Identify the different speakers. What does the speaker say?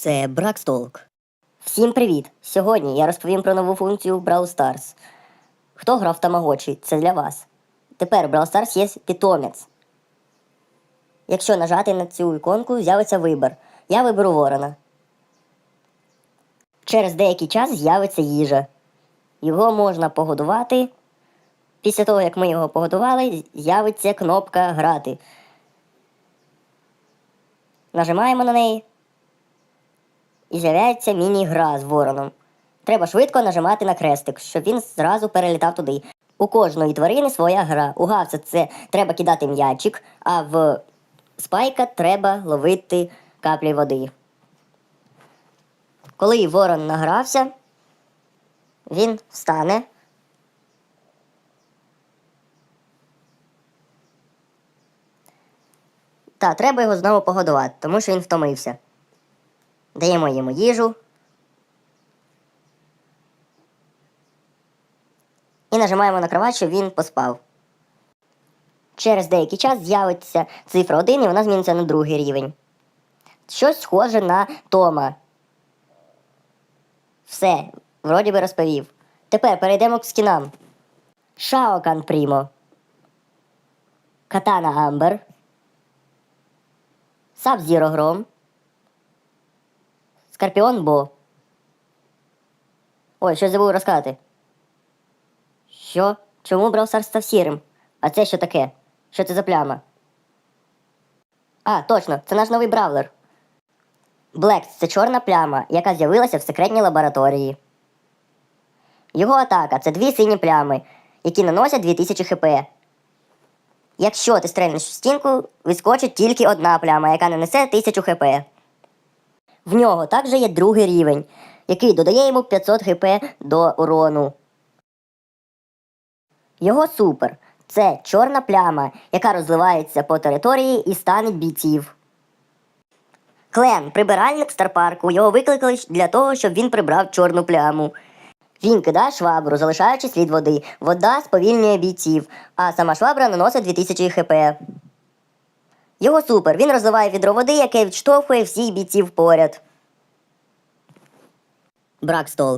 Speaker 1: Це Бракстолк.
Speaker 2: Всім привіт! Сьогодні я розповім про нову функцію в Brawl Stars. Хто грав Тамагочі? Це для вас. Тепер в Brawl Stars є питомець. Якщо нажати на цю іконку, з'явиться вибір. Я виберу ворона. Через деякий час з'явиться їжа. Його можна погодувати. Після того, як ми його погодували, з'явиться кнопка Грати. Нажимаємо на неї і з'являється міні-гра з вороном. Треба швидко нажимати на крестик, щоб він зразу перелітав туди. У кожної тварини своя гра. У гавця це треба кидати м'ячик, а в спайка треба ловити каплі води. Коли ворон награвся, він встане. Та треба його знову погодувати, тому що він втомився. Даємо йому їжу. І нажимаємо на кровать, щоб він поспав. Через деякий час з'явиться цифра 1 і вона зміниться на другий рівень. Щось схоже на Тома. Все, вроді би розповів. Тепер перейдемо к скінам. Шаокан Прімо. Катана Амбер. Саб-Зіро Гром. Скорпіон Бо. Ой, щось забув розказати. Що? Чому Браусар став сірим? А це що таке? Що це за пляма? А, точно, це наш новий бравлер. Блекс це чорна пляма, яка з'явилася в секретній лабораторії. Його атака це дві сині плями, які наносять 2000 хп. Якщо ти стрельнеш в стінку, вискочить тільки одна пляма, яка нанесе 1000 хп. В нього також є другий рівень, який додає йому 500 хп до урону. Його супер це чорна пляма, яка розливається по території і стане бійців. Клен, прибиральник старпарку, його викликали для того, щоб він прибрав чорну пляму. Він кидає швабру, залишаючи слід води. Вода сповільнює бійців, а сама швабра наносить 2000 хп. Його супер. Він розливає відро води, яке відштовхує всіх бійців поряд.
Speaker 1: Бракстолк.